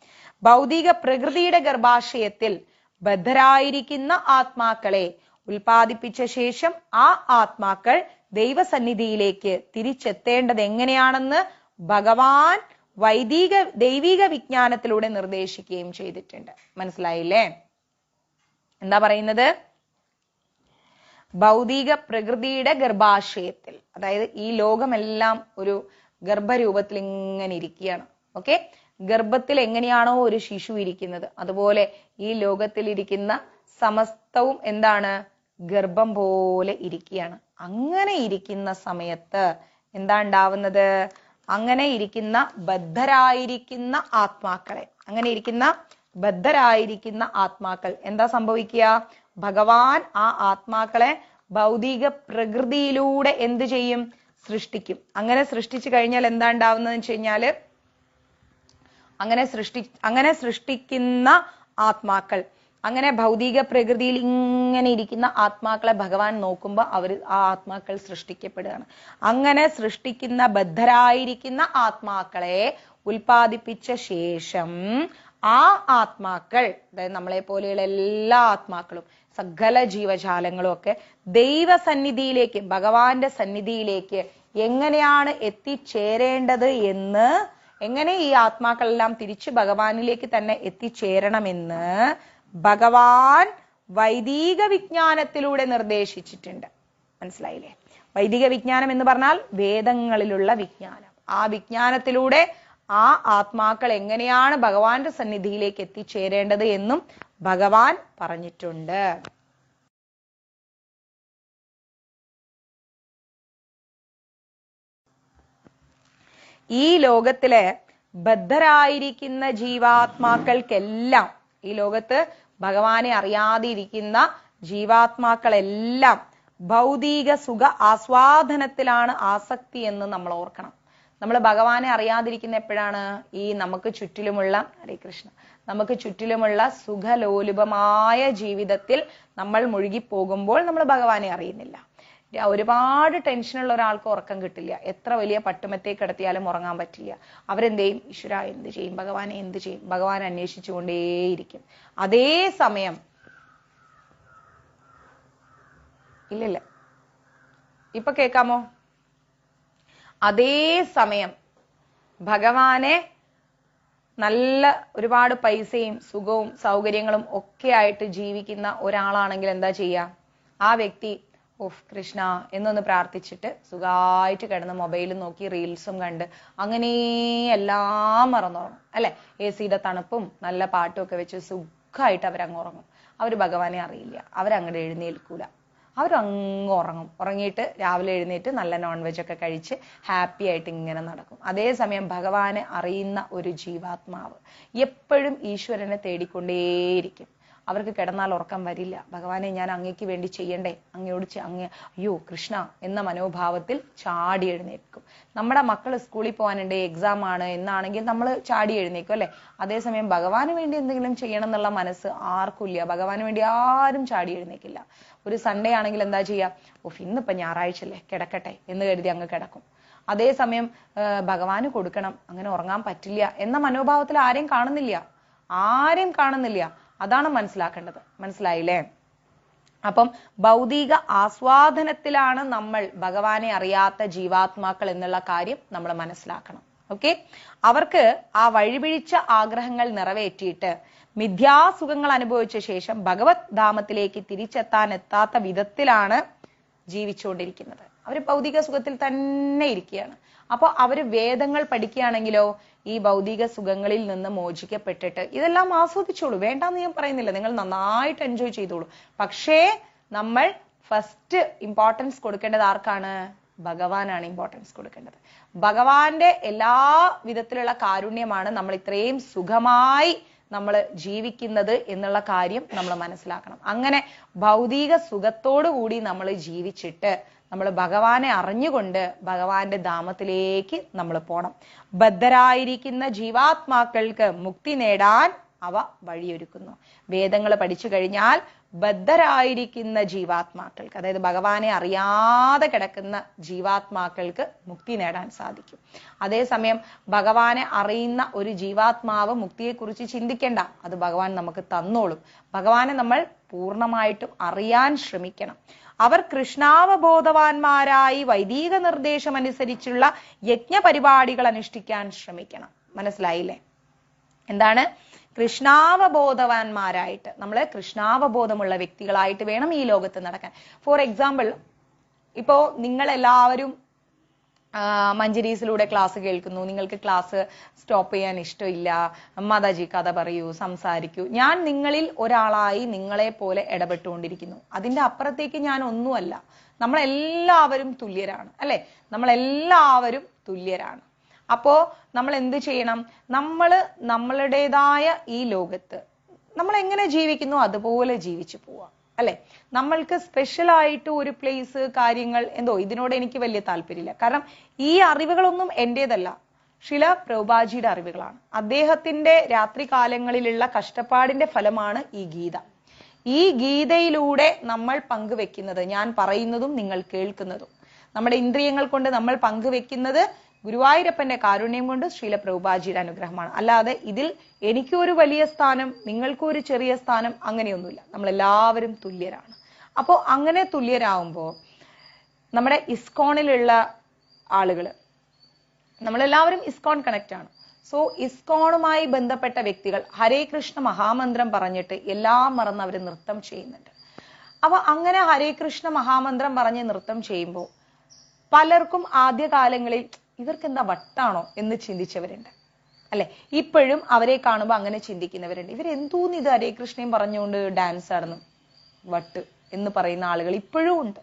ഭൗതിക പ്രകൃതിയുടെ ഗർഭാശയത്തിൽ ബദ്ധരായിരിക്കുന്ന ആത്മാക്കളെ ഉൽപ്പാദിപ്പിച്ച ശേഷം ആ ആത്മാക്കൾ ദൈവസന്നിധിയിലേക്ക് തിരിച്ചെത്തേണ്ടത് എങ്ങനെയാണെന്ന് ഭഗവാൻ വൈദിക ദൈവിക വിജ്ഞാനത്തിലൂടെ നിർദ്ദേശിക്കുകയും ചെയ്തിട്ടുണ്ട്. മനസ്സിലായില്ലേ? എന്താ പറയുന്നത്? ഭൗതിക പ്രകൃതിയുടെ ഗർഭാശയത്തിൽ അതായത് ഈ ലോകമെല്ലാം ഒരു ഗർഭരൂപത്തിൽ ഇങ്ങനെ ഇരിക്കുകയാണ്. ഓക്കെ? ഗർഭത്തിൽ എങ്ങനെയാണോ ഒരു ശിശു ഇരിക്കുന്നത്. അതുപോലെ ഈ ലോകത്തിൽ ഇരിക്കുന്ന സമസ്തവും എന്താണ്? ഗർഭം പോലെ ഇരിക്കുകയാണ്. അങ്ങനെ ഇരിക്കുന്ന സമയത്ത് എന്താ ഉണ്ടാവുന്നത്? അങ്ങനെ ഇരിക്കുന്ന ബദ്ധരായിരിക്കുന്ന ആത്മാക്കളെ അങ്ങനെ ഇരിക്കുന്ന ബദ്ധരായിരിക്കുന്ന ആത്മാക്കൾ എന്താ സംഭവിക്കുക? ഭഗവാൻ ആ ആത്മാക്കളെ ഭൗതിക പ്രകൃതിയിലൂടെ എന്ത് ചെയ്യും? സൃഷ്ടിക്കും. അങ്ങനെ സൃഷ്ടിച്ചു കഴിഞ്ഞാൽ എന്താ ഉണ്ടാവുന്നതെന്ന് വെച്ച് കഴിഞ്ഞാൽ അങ്ങനെ സൃഷ്ടി അങ്ങനെ സൃഷ്ടിക്കുന്ന ആത്മാക്കൾ അങ്ങനെ ഭൗതിക പ്രകൃതിയിൽ ഇങ്ങനെ ഇരിക്കുന്ന ആത്മാക്കളെ ഭഗവാൻ നോക്കുമ്പോൾ അവർ ആ ആത്മാക്കൾ സൃഷ്ടിക്കപ്പെടുകയാണ്. അങ്ങനെ സൃഷ്ടിക്കുന്ന ബദ്ധരായിരിക്കുന്ന ആത്മാക്കളെ ഉൽപ്പാദിപ്പിച്ച ശേഷം ആ ആത്മാക്കൾ അതായത് നമ്മളെ പോലെയുള്ള എല്ലാ ആത്മാക്കളും സകല ജീവജാലങ്ങളും ഒക്കെ ദൈവസന്നിധിയിലേക്ക് ഭഗവാന്റെ സന്നിധിയിലേക്ക് എങ്ങനെയാണ് എത്തിച്ചേരേണ്ടത് എന്ന് എങ്ങനെ ഈ ആത്മാക്കളെല്ലാം തിരിച്ച് ഭഗവാനിലേക്ക് തന്നെ എത്തിച്ചേരണമെന്ന് ഭഗവാൻ വൈദിക വിജ്ഞാനത്തിലൂടെ നിർദ്ദേശിച്ചിട്ടുണ്ട്. മനസ്സിലായില്ലേ? വൈദിക വിജ്ഞാനം എന്ന് പറഞ്ഞാൽ വേദങ്ങളിലുള്ള വിജ്ഞാനം. ആ വിജ്ഞാനത്തിലൂടെ ആ ആത്മാക്കൾ എങ്ങനെയാണ് ഭഗവാന്റെ സന്നിധിയിലേക്ക് എത്തിച്ചേരേണ്ടത് എന്നും ഭഗവാൻ പറഞ്ഞിട്ടുണ്ട്. ഈ ലോകത്തിലെ ബദ്ധരായിരിക്കുന്ന ജീവാത്മാക്കൾക്കെല്ലാം ഈ ലോകത്ത് ഭഗവാനെ അറിയാതെ ഇരിക്കുന്ന ജീവാത്മാക്കളെല്ലാം ഭൗതിക സുഖ ആസ്വാദനത്തിലാണ് ആസക്തി എന്ന് നമ്മൾ ഓർക്കണം. നമ്മൾ ഭഗവാനെ അറിയാതിരിക്കുന്ന എപ്പോഴാണ്? ഈ നമുക്ക് ചുറ്റിലുമുള്ള ഹരേ കൃഷ്ണ നമുക്ക് ചുറ്റിലുമുള്ള സുഖലോലുപമായ ജീവിതത്തിൽ നമ്മൾ മുഴുകി പോകുമ്പോൾ നമ്മൾ ഭഗവാനെ അറിയുന്നില്ല. ഒരുപാട് ടെൻഷനുള്ള ഒരാൾക്ക് ഉറക്കം കിട്ടില്ല. എത്ര വലിയ പട്ടുമത്തെ കിടത്തിയാലും ഉറങ്ങാൻ പറ്റില്ല. അവരെന്ത് ചെയ്യും ഈശ്വര എന്ത് ചെയ്യും? ഭഗവാനെ എന്ത് ചെയ്യും? ഭഗവാൻ അന്വേഷിച്ചുകൊണ്ടേയിരിക്കും. അതേ സമയം ഇല്ലില്ല. ഇപ്പൊ കേക്കാമോ? അതേ സമയം ഭഗവാനെ നല്ല ഒരുപാട് പൈസയും സുഖവും സൗകര്യങ്ങളും ഒക്കെ ആയിട്ട് ജീവിക്കുന്ന ഒരാളാണെങ്കിൽ എന്താ ചെയ്യുക ആ വ്യക്തി ഓഫ് കൃഷ്ണ എന്നൊന്ന് പ്രാർത്ഥിച്ചിട്ട് സുഖമായിട്ട് കിടന്ന് മൊബൈലും നോക്കി റീൽസും കണ്ട് അങ്ങനെ എല്ലാം മറന്നുറങ്ങും അല്ലെ? എ സിയുടെ തണുപ്പും നല്ല പാട്ടും ഒക്കെ വെച്ച് സുഖമായിട്ട് അവരങ്ങ് ഉറങ്ങും. അവർ ഭഗവാനെ അറിയില്ല. അവരങ്ങോട്ട് എഴുന്നേൽക്കൂല. അവരങ്ങ് ഉറങ്ങും. ഉറങ്ങിയിട്ട് രാവിലെ എഴുന്നേറ്റ് നല്ല നോൺ വെജ് ഒക്കെ കഴിച്ച് ഹാപ്പി ആയിട്ട് ഇങ്ങനെ നടക്കും. അതേസമയം ഭഗവാനെ അറിയുന്ന ഒരു ജീവാത്മാവ് എപ്പോഴും ഈശ്വരനെ തേടിക്കൊണ്ടേയിരിക്കും. അവർക്ക് കിടന്നാൽ ഉറക്കം വരില്ല. ഭഗവാനെ ഞാൻ അങ്ങയ്ക്ക് വേണ്ടി ചെയ്യണ്ടേ? അങ്ങയോട് അങ്ങ് അയ്യോ കൃഷ്ണ എന്ന മനോഭാവത്തിൽ ചാടി എഴുന്നേൽക്കും. നമ്മുടെ മക്കൾ സ്കൂളിൽ പോകാനുണ്ട് എക്സാം ആണ് എന്നാണെങ്കിൽ നമ്മൾ ചാടി എഴുന്നേക്കും അല്ലെ? അതേസമയം ഭഗവാന് വേണ്ടി എന്തെങ്കിലും ചെയ്യണം എന്നുള്ള മനസ്സ് ആർക്കും ഇല്ല. ഭഗവാന് വേണ്ടി ആരും ചാടി എഴുന്നേക്കില്ല ഒരു സൺഡേ ആണെങ്കിൽ എന്താ ചെയ്യാ? ഓഫ് ഇന്നിപ്പോ ഞായറാഴ്ച അല്ലേ? കിടക്കട്ടെ എന്ന് കരുതി അങ്ങ് കിടക്കും. അതേസമയം ഭഗവാന് കൊടുക്കണം. അങ്ങനെ ഉറങ്ങാൻ പറ്റില്ല എന്ന മനോഭാവത്തിൽ ആരെയും കാണുന്നില്ല. ആരെയും കാണുന്നില്ല. അതാണ് മനസ്സിലാക്കേണ്ടത്. മനസ്സിലായില്ലേ? അപ്പം ഭൗതിക ആസ്വാദനത്തിലാണ് നമ്മൾ ഭഗവാനെ അറിയാത്ത ജീവാത്മാക്കൾ എന്നുള്ള കാര്യം നമ്മൾ മനസ്സിലാക്കണം. ഓക്കെ? അവർക്ക് ആ വഴിപിഴിച്ച ആഗ്രഹങ്ങൾ നിറവേറ്റിയിട്ട് മിഥ്യാസുഖങ്ങൾ അനുഭവിച്ച ശേഷം ഭഗവത് ധാമത്തിലേക്ക് തിരിച്ചെത്താൻ എത്താത്ത വിധത്തിലാണ് ജീവിച്ചുകൊണ്ടിരിക്കുന്നത്. അവർ ഭൗതിക സുഖത്തിൽ തന്നെ ഇരിക്കുകയാണ്. അപ്പോൾ അവർ വേദങ്ങൾ പഠിക്കുകയാണെങ്കിലോ ഈ ഭൗതിക സുഖങ്ങളിൽ നിന്ന് മോചിക്കപ്പെട്ടിട്ട് ഇതെല്ലാം ആസ്വദിച്ചോളൂ. വേണ്ടാന്ന് ഞാൻ പറയുന്നില്ല. നിങ്ങൾ നന്നായിട്ട് എൻജോയ് ചെയ്തോളൂ. പക്ഷേ നമ്മൾ ഫസ്റ്റ് ഇമ്പോർട്ടൻസ് കൊടുക്കേണ്ടത് ആർക്കാണ്? ഭഗവാനാണ് ഇമ്പോർട്ടൻസ് കൊടുക്കേണ്ടത്. ഭഗവാന്റെ എല്ലാ വിധത്തിലുള്ള കാരുണ്യമാണ് നമ്മൾ ഇത്രയും സുഖമായി നമ്മൾ ജീവിക്കുന്നത് എന്നുള്ള കാര്യം നമ്മൾ മനസ്സിലാക്കണം. അങ്ങനെ ഭൗതിക സുഖത്തോടു കൂടി നമ്മൾ ജീവിച്ചിട്ട് നമ്മൾ ഭഗവാനെ അറിഞ്ഞുകൊണ്ട് ഭഗവാന്റെ ധാമത്തിലേക്ക് നമ്മൾ പോണം. ബദ്ധരായിരിക്കുന്ന ജീവാത്മാക്കൾക്ക് മുക്തി നേടാൻ അവ വഴിയൊരുക്കുന്നു. വേദങ്ങൾ പഠിച്ചു കഴിഞ്ഞാൽ ബദ്ധരായിരിക്കുന്ന ജീവാത്മാക്കൾക്ക് അതായത് ഭഗവാനെ അറിയാതെ കിടക്കുന്ന ജീവാത്മാക്കൾക്ക് മുക്തി നേടാൻ സാധിക്കും. അതേസമയം ഭഗവാനെ അറിയുന്ന ഒരു ജീവാത്മാവ് മുക്തിയെക്കുറിച്ച് ചിന്തിക്കേണ്ട. അത് ഭഗവാൻ നമുക്ക് തന്നോളും. ഭഗവാനെ നമ്മൾ പൂർണമായിട്ടും അറിയാൻ ശ്രമിക്കണം. അവർ കൃഷ്ണാവബോധവാന്മാരായി വൈദിക നിർദ്ദേശം അനുസരിച്ചുള്ള യജ്ഞപരിപാടികൾ അനുഷ്ഠിക്കാൻ ശ്രമിക്കണം. മനസ്സിലായില്ലേ? എന്താണ്? കൃഷ്ണാവബോധവാന്മാരായിട്ട്. നമ്മൾ കൃഷ്ണാവബോധമുള്ള വ്യക്തികളായിട്ട് വേണം ഈ ലോകത്ത് നടക്കാൻ. ഫോർ എക്സാമ്പിൾ ഇപ്പോ നിങ്ങൾ എല്ലാവരും മഞ്ചരീസിലൂടെ ക്ലാസ് കേൾക്കുന്നു. നിങ്ങൾക്ക് ക്ലാസ് സ്റ്റോപ്പ് ചെയ്യാൻ ഇഷ്ടമില്ല. മാതാജി കഥ പറയൂ സംസാരിക്കൂ. ഞാൻ നിങ്ങളിൽ ഒരാളായി നിങ്ങളെ പോലെ ഇടപെട്ടുകൊണ്ടിരിക്കുന്നു. അതിന്റെ അപ്പുറത്തേക്ക് ഞാൻ ഒന്നുമല്ല. നമ്മളെല്ലാവരും തുല്യരാണ് അല്ലെ? നമ്മളെല്ലാവരും തുല്യരാണ്. അപ്പോ നമ്മൾ എന്ത് ചെയ്യണം? നമ്മൾ നമ്മളുടേതായ ഈ ലോകത്ത് നമ്മൾ എങ്ങനെ ജീവിക്കുന്നു? അതുപോലെ ജീവിച്ചു പോവാം. അല്ലെ? നമ്മൾക്ക് സ്പെഷ്യൽ ആയിട്ട് ഒരു പ്ലേസ് കാര്യങ്ങൾ എന്തോ ഇതിനോട് എനിക്ക് വലിയ താല്പര്യമില്ല. കാരണം ഈ അറിവുകളൊന്നും എന്റേതല്ല ശില പ്രഭുപാജിയുടെ അറിവുകളാണ്. അദ്ദേഹത്തിന്റെ രാത്രി കാലങ്ങളിലുള്ള കഷ്ടപ്പാടിന്റെ ഫലമാണ് ഈ ഗീത. ഈ ഗീതയിലൂടെ നമ്മൾ പങ്കുവെക്കുന്നത് ഞാൻ പറയുന്നതും നിങ്ങൾ കേൾക്കുന്നതും. നമ്മുടെ ഇന്ദ്രിയങ്ങൾ കൊണ്ട് നമ്മൾ പങ്കുവെക്കുന്നത് ഗുരുവായൂരപ്പന്റെ കാരുണ്യം കൊണ്ട് ശ്രീല പ്രഭുപാജിയുടെ അനുഗ്രഹമാണ്. അല്ലാതെ ഇതിൽ എനിക്കും എനിക്കൊരു വലിയ സ്ഥാനം നിങ്ങൾക്കും നിങ്ങൾക്കൊരു ചെറിയ സ്ഥാനം അങ്ങനെയൊന്നുമില്ല. നമ്മൾ എല്ലാവരും തുല്യരാണ്. അപ്പോൾ അങ്ങനെ തുല്യരാകുമ്പോൾ നമ്മുടെ ഇസ്കോണിലുള്ള ആളുകൾ നമ്മളെല്ലാവരും ഇസ്കോൺ കണക്റ്റ് ആണ്. സോ ഇസ്കോണുമായി ബന്ധപ്പെട്ട വ്യക്തികൾ ഹരേ കൃഷ്ണ മഹാമന്ത്രം പറഞ്ഞിട്ട് എല്ലാം മറന്ന് അവർ നൃത്തം ചെയ്യുന്നുണ്ട്. അപ്പൊ അങ്ങനെ ഹരേ കൃഷ്ണ മഹാമന്ത്രം പറഞ്ഞ് നൃത്തം ചെയ്യുമ്പോൾ പലർക്കും ആദ്യകാലങ്ങളിൽ ഇവർക്ക് എന്താ വട്ടാണോ എന്ന് ചിന്തിച്ചവരുണ്ട്. അല്ലെ? ഇപ്പോഴും അവരെ കാണുമ്പോൾ അങ്ങനെ ചിന്തിക്കുന്നവരുണ്ട്. ഇവർ എന്തോന്ന് ഇത് ഹരേ കൃഷ്ണയും പറഞ്ഞുകൊണ്ട് ഡാൻസ് ആടുന്നു? വട്ട് എന്ന് പറയുന്ന ആളുകൾ ഇപ്പോഴും ഉണ്ട്.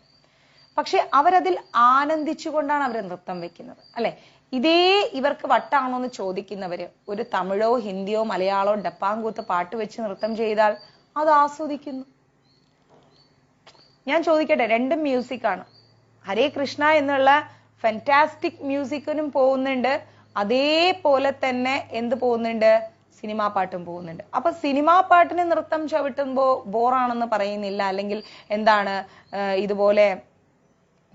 പക്ഷെ അവരതിൽ ആനന്ദിച്ചുകൊണ്ടാണ് അവർ നൃത്തം വെക്കുന്നത്. അല്ലെ? ഇതേ ഇവർക്ക് വട്ടാണോ എന്ന് ചോദിക്കുന്നവര് ഒരു തമിഴോ ഹിന്ദിയോ മലയാളോ ഡപ്പാങ്കൂത്ത് പാട്ട് വെച്ച് നൃത്തം ചെയ്താൽ അത് ആസ്വദിക്കുന്നു. ഞാൻ ചോദിക്കട്ടെ രണ്ടും മ്യൂസിക് ആണ് ഹരേ കൃഷ്ണ എന്നുള്ള ഫാന്റാസ്റ്റിക് മ്യൂസിക്കിനും പോകുന്നുണ്ട്. അതേപോലെ തന്നെ എന്ത് പോകുന്നുണ്ട്? സിനിമാ പാട്ടും പോകുന്നുണ്ട്. അപ്പൊ സിനിമാ പാട്ടിന് നൃത്തം ചവിട്ടുമ്പോ ബോറാണെന്ന് പറയുന്നില്ല. അല്ലെങ്കിൽ എന്താണ് ഇതുപോലെ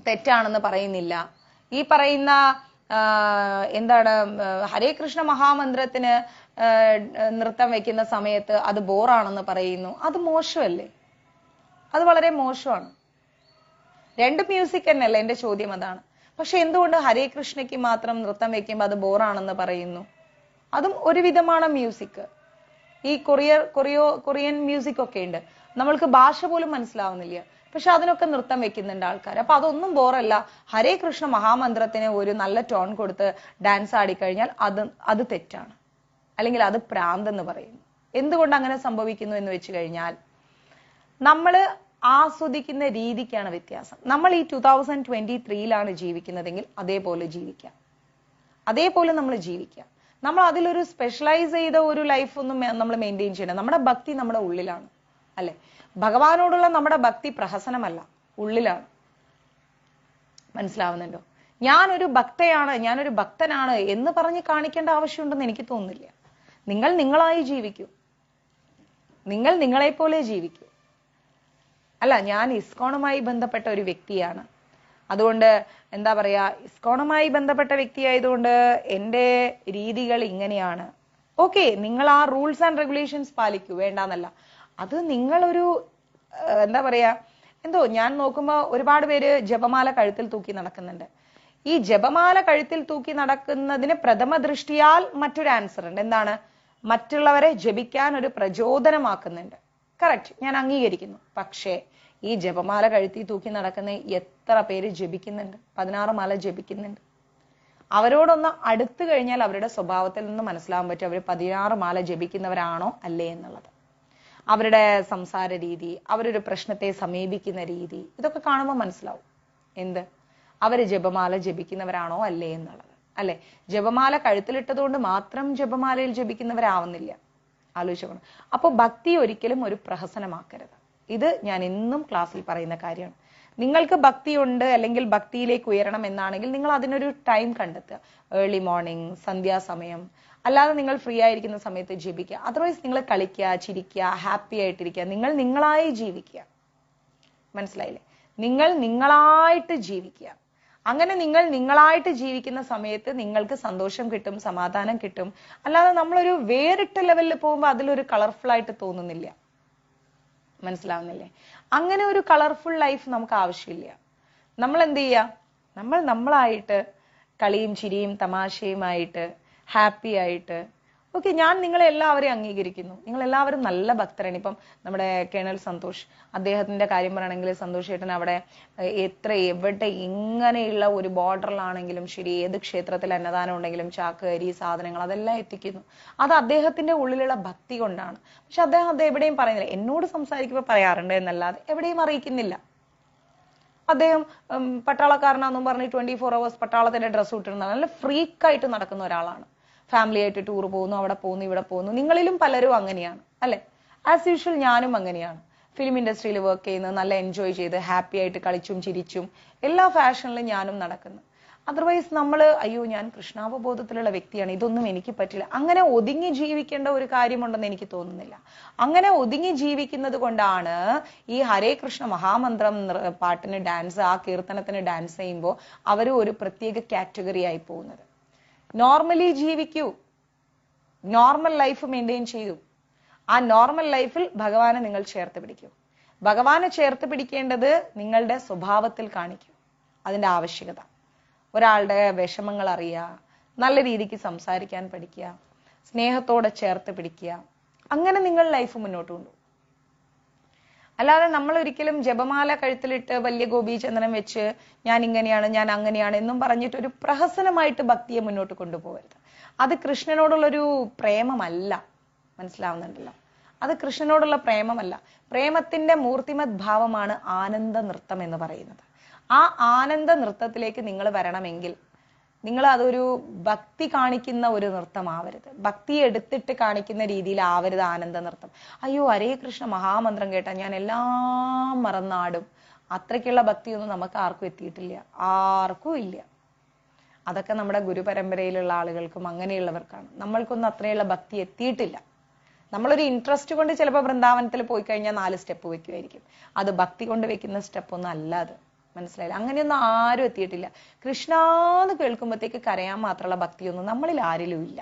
തെറ്റാണെന്ന് പറയുന്നില്ല. ഈ പറയുന്ന എന്താണ് ഹരേ കൃഷ്ണ മഹാമന്ത്രത്തിന് നൃത്തം വെക്കുന്ന സമയത്ത് അത് ബോറാണെന്ന് പറയുന്നു. അത് മോശമല്ലേ? അത് വളരെ മോശമാണ്. രണ്ട് മ്യൂസിക് തന്നെയല്ലേ എന്റെ ചോദ്യം അതാണ്. പക്ഷെ എന്തുകൊണ്ട് ഹരേ കൃഷ്ണയ്ക്ക് മാത്രം നൃത്തം വെക്കുമ്പോൾ അത് ബോറാണെന്ന് പറയുന്നു? അതും ഒരുവിധമാണ് മ്യൂസിക്. ഈ കൊറിയർ കൊറിയോ കൊറിയൻ മ്യൂസിക് ഒക്കെ ഉണ്ട്. നമ്മൾക്ക് ഭാഷ പോലും മനസ്സിലാവുന്നില്ല. പക്ഷെ അതിനൊക്കെ നൃത്തം വെക്കുന്നുണ്ട് ആൾക്കാർ അപ്പൊ അതൊന്നും ബോറല്ല. ഹരേ കൃഷ്ണ മഹാമന്ത്രത്തിന് ഒരു നല്ല ടോൺ കൊടുത്ത് ഡാൻസ് ആടിക്കഴിഞ്ഞാൽ അത് അത് തെറ്റാണ്. അല്ലെങ്കിൽ അത് പ്രാന്ത് എന്ന് പറയുന്നു. എന്തുകൊണ്ട് അങ്ങനെ സംഭവിക്കുന്നു എന്ന് വെച്ച് കഴിഞ്ഞാൽ നമ്മൾ ആസ്വദിക്കുന്ന രീതിക്കാണ് വ്യത്യാസം. നമ്മൾ ഈ ടൂ തൗസൻഡ് ട്വന്റി ത്രീയിലാണ് ജീവിക്കുന്നതെങ്കിൽ അതേപോലെ ജീവിക്കാം. അതേപോലെ നമ്മൾ ജീവിക്കാം. നമ്മൾ അതിലൊരു സ്പെഷ്യലൈസ് ചെയ്ത ഒരു ലൈഫ് ഒന്നും നമ്മൾ മെയിന്റെയിൻ ചെയ്യണം നമ്മുടെ ഭക്തി നമ്മുടെ ഉള്ളിലാണ്. അല്ലെ? ഭഗവാനോടുള്ള നമ്മുടെ ഭക്തി പ്രഹസനമല്ല. ഉള്ളിലാണ്. മനസ്സിലാവുന്നുണ്ടോ? ഞാനൊരു ഭക്തയാണ് ഞാനൊരു ഭക്തനാണ് എന്ന് പറഞ്ഞ് കാണിക്കേണ്ട ആവശ്യമുണ്ടെന്ന് എനിക്ക് തോന്നുന്നില്ല. നിങ്ങൾ നിങ്ങളായി ജീവിക്കൂ. നിങ്ങൾ നിങ്ങളെപ്പോലെ ജീവിക്കൂ. അല്ല ഞാൻ ഇസ്കോണുമായി ബന്ധപ്പെട്ട ഒരു വ്യക്തിയാണ്. അതുകൊണ്ട് എന്താ പറയാ ഇസ്കോണുമായി ബന്ധപ്പെട്ട വ്യക്തി ആയതുകൊണ്ട് എന്റെ രീതികൾ ഇങ്ങനെയാണ്. ഓക്കെ നിങ്ങൾ ആ റൂൾസ് ആൻഡ് റെഗുലേഷൻസ് പാലിക്കൂ വേണ്ടാന്നല്ല. അത് നിങ്ങളൊരു എന്താ പറയാ എന്തോ ഞാൻ നോക്കുമ്പോ ഒരുപാട് പേര് ജപമാല കഴുത്തിൽ തൂക്കി നടക്കുന്നുണ്ട്. ഈ ജപമാല കഴുത്തിൽ തൂക്കി നടക്കുന്നതിന് പ്രഥമ ദൃഷ്ടിയാൽ മറ്റൊരു ആൻസർ ഉണ്ട് എന്താണ്? മറ്റുള്ളവരെ ജപിക്കാൻ ഒരു പ്രചോദനമാക്കുന്നുണ്ട്. കറക്റ്റ് ഞാൻ അംഗീകരിക്കുന്നു. പക്ഷേ ഈ ജപമാല കഴുത്തി തൂക്കി നടക്കുന്ന എത്ര പേര് ജപിക്കുന്നുണ്ട്? പതിനാറ് മാല ജപിക്കുന്നുണ്ട്. അവരോടൊന്ന് അടുത്തു കഴിഞ്ഞാൽ അവരുടെ സ്വഭാവത്തിൽ നിന്ന് മനസ്സിലാവാൻ പറ്റും അവർ പതിനാറ് മാല ജപിക്കുന്നവരാണോ അല്ലേ എന്നുള്ളത്. അവരുടെ സംസാര രീതി അവരൊരു പ്രശ്നത്തെ സമീപിക്കുന്ന രീതി ഇതൊക്കെ കാണുമ്പോൾ മനസ്സിലാവും. എന്ത്? അവർ ജപമാല ജപിക്കുന്നവരാണോ അല്ലേ എന്നുള്ളത്. അല്ലെ? ജപമാല കഴുത്തിലിട്ടതുകൊണ്ട് മാത്രം ജപമാലയിൽ ജപിക്കുന്നവരാവുന്നില്ല. ആലോചിക്കണം അപ്പോൾ ഭക്തി ഒരിക്കലും ഒരു പ്രഹസനമാക്കരുത്. ഇത് ഞാൻ എന്നും ക്ലാസ്സിൽ പറയുന്ന കാര്യമാണ്. നിങ്ങൾക്ക് ഭക്തിയുണ്ട് അല്ലെങ്കിൽ ഭക്തിയിലേക്ക് ഉയരണം എന്നാണെങ്കിൽ നിങ്ങൾ അതിനൊരു ടൈം കണ്ടെത്തുക. ഏർലി മോർണിംഗ് സന്ധ്യാസമയം. അല്ലാതെ നിങ്ങൾ ഫ്രീ ആയിരിക്കുന്ന സമയത്ത് ജീവിക്കുക. അതർവൈസ് നിങ്ങൾ കളിക്കുക ചിരിക്കുക ഹാപ്പി ആയിട്ടിരിക്കുക. നിങ്ങൾ നിങ്ങളായി ജീവിക്കുക. മനസ്സിലായില്ലേ? നിങ്ങൾ നിങ്ങളായിട്ട് ജീവിക്കുക. അങ്ങനെ നിങ്ങൾ നിങ്ങളായിട്ട് ജീവിക്കുന്ന സമയത്ത് നിങ്ങൾക്ക് സന്തോഷം കിട്ടും സമാധാനം കിട്ടും. അല്ലാതെ നമ്മളൊരു വേറിട്ട ലെവലിൽ പോകുമ്പോൾ അതിലൊരു കളർഫുൾ ആയിട്ട് തോന്നുന്നില്ല. മനസ്സിലാവുന്നില്ലേ? അങ്ങനെ ഒരു കളർഫുൾ ലൈഫ് നമുക്ക് ആവശ്യമില്ല. നമ്മൾ എന്ത് ചെയ്യുക നമ്മൾ നമ്മളായിട്ട് കളിയും ചിരിയും തമാശയുമായിട്ട് ഹാപ്പി ആയിട്ട് ഓക്കെ ഞാൻ നിങ്ങളെ എല്ലാവരെയും അംഗീകരിക്കുന്നു. നിങ്ങൾ എല്ലാവരും നല്ല ഭക്തരാണ്. ഇപ്പം നമ്മുടെ കേണൽ സന്തോഷ് അദ്ദേഹത്തിന്റെ കാര്യം പറയുകയാണെങ്കിൽ സന്തോഷ് ചേട്ടൻ അവിടെ എത്ര എവിടെ എങ്ങനെയുള്ള ഒരു ബോർഡറിലാണെങ്കിലും ശരി ഏത് ക്ഷേത്രത്തിൽ അന്നദാനം ഉണ്ടെങ്കിലും ചാക്ക് അരി സാധനങ്ങൾ അതെല്ലാം എത്തിക്കുന്നു. അത് അദ്ദേഹത്തിന്റെ ഉള്ളിലുള്ള ഭക്തി കൊണ്ടാണ്. പക്ഷെ അദ്ദേഹം അത് എവിടെയും പറയുന്നില്ല. എന്നോട് സംസാരിക്കുമ്പോൾ പറയാറുണ്ട് എന്നല്ലാതെ എവിടെയും അറിയിക്കുന്നില്ല. അദ്ദേഹം പട്ടാളക്കാരനാന്നും പറഞ്ഞ് ട്വന്റി ഫോർ അവേഴ്സ് പട്ടാളത്തിന്റെ ഡ്രസ്സ് ഇട്ടിരുന്ന നല്ല ഫ്രീക്കായിട്ട് നടക്കുന്ന ഒരാളാണ്. ഫാമിലി ആയിട്ട് ടൂർ പോകുന്നു അവിടെ പോകുന്നു ഇവിടെ പോകുന്നു. നിങ്ങളിലും പലരും അങ്ങനെയാണ് അല്ലെ? ആസ് യൂഷ്വൽ ഞാനും അങ്ങനെയാണ്. ഫിലിം ഇൻഡസ്ട്രിയിൽ വർക്ക് ചെയ്യുന്നത് നല്ല എൻജോയ് ചെയ്ത് ഹാപ്പി ആയിട്ട് കളിച്ചും ചിരിച്ചും എല്ലാ ഫാഷനിലും ഞാനും നടക്കുന്നു. അതർവൈസ് നമ്മൾ അയ്യോ ഞാൻ കൃഷ്ണാവബോധത്തിലുള്ള വ്യക്തിയാണ് ഇതൊന്നും എനിക്ക് പറ്റില്ല. അങ്ങനെ ഒതുങ്ങി ജീവിക്കേണ്ട ഒരു കാര്യമുണ്ടെന്ന് എനിക്ക് തോന്നുന്നില്ല. അങ്ങനെ ഒതുങ്ങി ജീവിക്കുന്നത് കൊണ്ടാണ് ഈ ഹരേ കൃഷ്ണ മഹാമന്ത്രം പാട്ടിന് ഡാൻസ് ആ കീർത്തനത്തിന് ഡാൻസ് ചെയ്യുമ്പോൾ അവർ ഒരു പ്രത്യേക കാറ്റഗറി ആയി പോകുന്നത്. നോർമലി ജീവിക്കൂ. നോർമൽ ലൈഫ് മെയിന്റെയിൻ ചെയ്യൂ ആ നോർമൽ ലൈഫിൽ ഭഗവാനെ നിങ്ങൾ ചേർത്ത് പിടിക്കൂ. ഭഗവാനെ ചേർത്ത് പിടിക്കേണ്ടത് നിങ്ങളുടെ സ്വഭാവത്തിൽ കാണിക്കൂ. അതിന്റെ ആവശ്യകത. ഒരാളുടെ വിഷമങ്ങൾ അറിയുക നല്ല രീതിക്ക് സംസാരിക്കാൻ പഠിക്കുക സ്നേഹത്തോടെ ചേർത്ത് പിടിക്കുക. അങ്ങനെ നിങ്ങൾ ലൈഫ് മുന്നോട്ട് കൊണ്ടുപോകും. അല്ലാതെ നമ്മൾ ഒരിക്കലും ജപമാല കഴുത്തിലിട്ട് വലിയ ഗോപീചന്ദ്രൻ വെച്ച് ഞാൻ ഇങ്ങനെയാണ് ഞാൻ അങ്ങനെയാണ് എന്നും പറഞ്ഞിട്ട് ഒരു പ്രഹസനമായിട്ട് ഭക്തിയെ മുന്നോട്ട് കൊണ്ടുപോകരുത്. അത് കൃഷ്ണനോടുള്ളൊരു പ്രേമമല്ല. മനസ്സിലാവുന്നുണ്ടല്ലോ? അത് കൃഷ്ണനോടുള്ള പ്രേമമല്ല. പ്രേമത്തിന്റെ മൂർത്തിമത് ഭാവമാണ് ആനന്ദ നൃത്തം എന്ന് പറയുന്നത്. ആ ആനന്ദ നൃത്തത്തിലേക്ക് നിങ്ങൾ വരണമെങ്കിൽ നിങ്ങൾ അതൊരു ഭക്തി കാണിക്കുന്ന ഒരു നൃത്തം ആവരുത് ഭക്തി എടുത്തിട്ട് കാണിക്കുന്ന രീതിയിൽ ആവരുത് ആനന്ദ നൃത്തം. അയ്യോ ഹരേ കൃഷ്ണ മഹാമന്ത്രം കേട്ടാ ഞാൻ എല്ലാം മറന്നാടും. അത്രയ്ക്കുള്ള ഭക്തിയൊന്നും നമുക്ക് ആർക്കും എത്തിയിട്ടില്ല. ആർക്കും ഇല്ല. അതൊക്കെ നമ്മുടെ ഗുരുപരമ്പരയിലുള്ള ആളുകൾക്കും അങ്ങനെയുള്ളവർക്കാണ്. നമ്മൾക്കൊന്നും അത്രയുള്ള ഭക്തി എത്തിയിട്ടില്ല. നമ്മളൊരു ഇൻട്രസ്റ്റ് കൊണ്ട് ചിലപ്പോൾ വൃന്ദാവനത്തിൽ പോയി കഴിഞ്ഞാൽ നാല് സ്റ്റെപ്പ് വെക്കുമായിരിക്കും അത് ഭക്തി കൊണ്ട് വെക്കുന്ന സ്റ്റെപ്പ് ഒന്നും അല്ല അത്. മനസ്സിലായില്ല. അങ്ങനെയൊന്നും ആരും എത്തിയിട്ടില്ല. കൃഷ്ണാന്ന് കേൾക്കുമ്പോഴത്തേക്ക് കരയാൻ മാത്രമുള്ള ഭക്തിയൊന്നും നമ്മളിൽ ആരിലും ഇല്ല.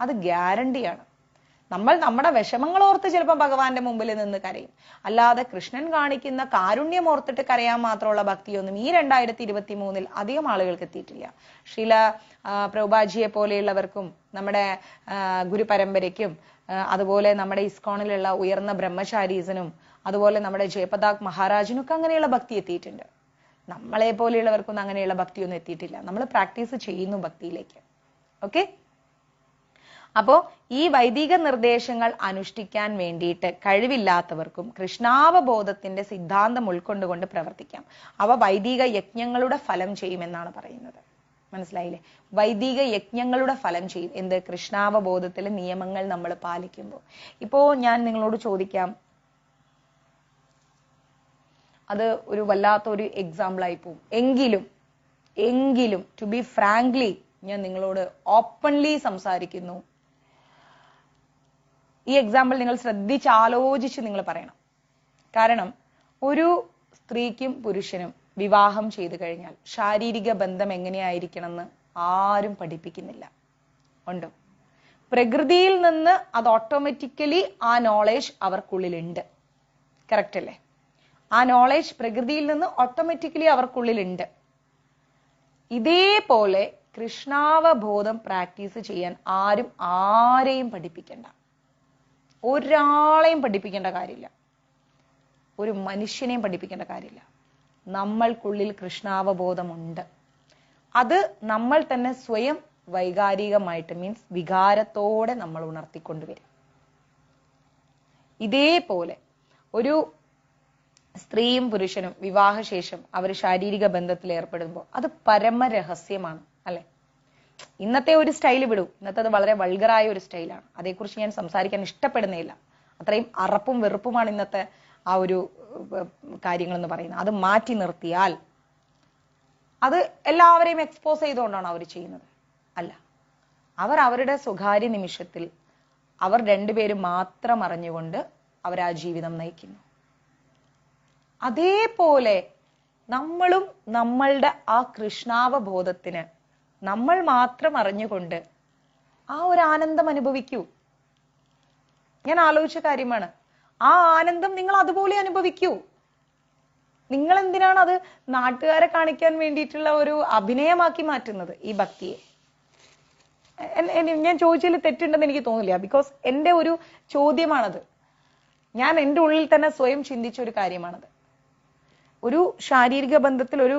അത് ഗ്യാരണ്ടിയാണ് നമ്മൾ നമ്മുടെ വിഷമങ്ങൾ ഓർത്ത് ചിലപ്പോൾ ഭഗവാന്റെ മുമ്പിൽ നിന്ന് കരയും. അല്ലാതെ കൃഷ്ണൻ കാണിക്കുന്ന കാരുണ്യം ഓർത്തിട്ട് കരയാൻ മാത്രമുള്ള ഭക്തിയൊന്നും ഈ രണ്ടായിരത്തി ഇരുപത്തി മൂന്നിൽ അധികം ആളുകൾക്ക് എത്തിയിട്ടില്ല. ശീല പ്രഭുബാജിയെ പോലെയുള്ളവർക്കും നമ്മുടെ ഗുരു ഗുരുപരമ്പരയ്ക്കും അതുപോലെ നമ്മുടെ ഇസ്കോണിലുള്ള ഉയർന്ന ബ്രഹ്മചാരീസനും അതുപോലെ നമ്മുടെ ജയപതാക് മഹാരാജിനൊക്കെ അങ്ങനെയുള്ള ഭക്തി എത്തിയിട്ടുണ്ട്. നമ്മളെ പോലെയുള്ളവർക്കൊന്നും അങ്ങനെയുള്ള ഭക്തിയൊന്നും എത്തിയിട്ടില്ല. നമ്മൾ പ്രാക്ടീസ് ചെയ്യുന്നു ഭക്തിയിലേക്ക്. ഓക്കെ അപ്പോ ഈ വൈദിക നിർദ്ദേശങ്ങൾ അനുഷ്ഠിക്കാൻ വേണ്ടിയിട്ട് കഴിവില്ലാത്തവർക്കും കൃഷ്ണാവബോധത്തിന്റെ സിദ്ധാന്തം ഉൾക്കൊണ്ടുകൊണ്ട് പ്രവർത്തിക്കാം. അവ വൈദിക യജ്ഞങ്ങളുടെ ഫലം ചെയ്യുമെന്നാണ് പറയുന്നത്. മനസ്സിലായില്ലേ? വൈദിക യജ്ഞങ്ങളുടെ ഫലം ചെയ്യും. എന്ത്? കൃഷ്ണാവബോധത്തിലെ നിയമങ്ങൾ നമ്മൾ പാലിക്കുമ്പോൾ. ഇപ്പോ ഞാൻ നിങ്ങളോട് ചോദിക്കാം. അത് ഒരു വല്ലാത്ത ഒരു എക്സാമ്പിൾ ആയി പോകും എങ്കിലും എങ്കിലും ടു ബി ഫ്രാങ്ക്ലി ഞാൻ നിങ്ങളോട് ഓപ്പൺലി സംസാരിക്കുന്നു. ഈ എക്സാമ്പിൾ നിങ്ങൾ ശ്രദ്ധിച്ച് ആലോചിച്ച് നിങ്ങൾ പറയണം. കാരണം ഒരു സ്ത്രീക്കും പുരുഷനും വിവാഹം ചെയ്തു കഴിഞ്ഞാൽ ശാരീരിക ബന്ധം എങ്ങനെയായിരിക്കണമെന്ന് ആരും പഠിപ്പിക്കുന്നില്ല. ഉണ്ടോ? പ്രകൃതിയിൽ നിന്ന് അത് ഓട്ടോമാറ്റിക്കലി ആ നോളേജ് അവർക്കുള്ളിലുണ്ട്. കറക്റ്റ് അല്ലേ? ആ നോളേജ് പ്രകൃതിയിൽ നിന്ന് ഓട്ടോമാറ്റിക്കലി അവർക്കുള്ളിലുണ്ട്. ഇതേപോലെ കൃഷ്ണാവബോധം പ്രാക്ടീസ് ചെയ്യാൻ ആരും ആരെയും പഠിപ്പിക്കണ്ട. ഒരാളെയും പഠിപ്പിക്കേണ്ട കാര്യമില്ല. ഒരു മനുഷ്യനെയും പഠിപ്പിക്കേണ്ട കാര്യമില്ല. നമ്മൾക്കുള്ളിൽ കൃഷ്ണാവബോധമുണ്ട്. അത് നമ്മൾ തന്നെ സ്വയം വൈകാരികമായിട്ട് മീൻസ് വികാരത്തോടെ നമ്മൾ ഉണർത്തിക്കൊണ്ടുവരും. ഇതേപോലെ ഒരു സ്ത്രീയും പുരുഷനും വിവാഹശേഷം അവർ ശാരീരിക ബന്ധത്തിൽ ഏർപ്പെടുമ്പോൾ അത് പരമരഹസ്യമാണ് അല്ലെ? ഇന്നത്തെ ഒരു സ്റ്റൈൽ വിടൂ. ഇന്നത്തെ അത് വളരെ വൾഗറായ ഒരു സ്റ്റൈലാണ് അതേക്കുറിച്ച് ഞാൻ സംസാരിക്കാൻ ഇഷ്ടപ്പെടുന്നില്ല അത്രയും അറപ്പും വെറുപ്പുമാണ് ഇന്നത്തെ ആ ഒരു കാര്യങ്ങൾ എന്ന് പറയുന്നത്. അത് മാറ്റി നിർത്തിയാൽ അത് എല്ലാവരെയും എക്സ്പോസ് ചെയ്തുകൊണ്ടാണ് അവർ ചെയ്യുന്നത്. അല്ല അവർ അവരുടെ സ്വകാര്യ നിമിഷത്തിൽ അവർ രണ്ടുപേരും മാത്രം അറിഞ്ഞുകൊണ്ട് അവർ ആ ജീവിതം നയിക്കുന്നു. അതേപോലെ നമ്മളും നമ്മളുടെ ആ കൃഷ്ണാവബോധത്തിന് നമ്മൾ മാത്രം അറിഞ്ഞുകൊണ്ട് ആ ഒരു ആനന്ദം അനുഭവിക്കൂ. ഞാൻ ആലോചിച്ച കാര്യമാണ്. ആ ആനന്ദം നിങ്ങൾ അതുപോലെ അനുഭവിക്കൂ. നിങ്ങൾ എന്തിനാണ് അത് നാട്ടുകാരെ കാണിക്കാൻ വേണ്ടിയിട്ടുള്ള ഒരു അഭിനയമാക്കി മാറ്റുന്നത് ഈ ഭക്തിയെ? ഞാൻ ചോദിച്ചതിൽ തെറ്റുണ്ടെന്ന് എനിക്ക് തോന്നില്ല ബിക്കോസ് എന്റെ ഒരു ചോദ്യമാണത്. ഞാൻ എന്റെ ഉള്ളിൽ തന്നെ സ്വയം ചിന്തിച്ച ഒരു കാര്യമാണത്. ഒരു ശാരീരിക ബന്ധത്തിൽ ഒരു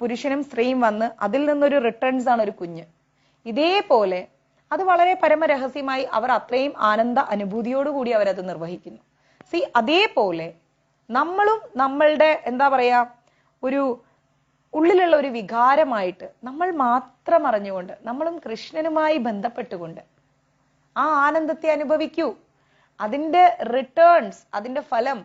പുരുഷനും സ്ത്രീയും വന്ന് അതിൽ നിന്നൊരു റിട്ടേൺസ് ആണ് ഒരു കുഞ്ഞ്. ഇതേപോലെ അത് വളരെ പരമരഹസ്യമായി അവർ അത്രയും ആനന്ദ അനുഭൂതിയോടുകൂടി അവരത് നിർവഹിക്കുന്നു. സി അതേപോലെ നമ്മളും നമ്മളുടെ എന്താ പറയാ ഒരു ഉള്ളിലുള്ള ഒരു വികാരമായിട്ട് നമ്മൾ മാത്രം അറിഞ്ഞുകൊണ്ട് നമ്മളും കൃഷ്ണനുമായി ബന്ധപ്പെട്ടുകൊണ്ട് ആ ആനന്ദത്തെ അനുഭവിക്കൂ. അതിന്റെ റിട്ടേൺസ് അതിന്റെ ഫലം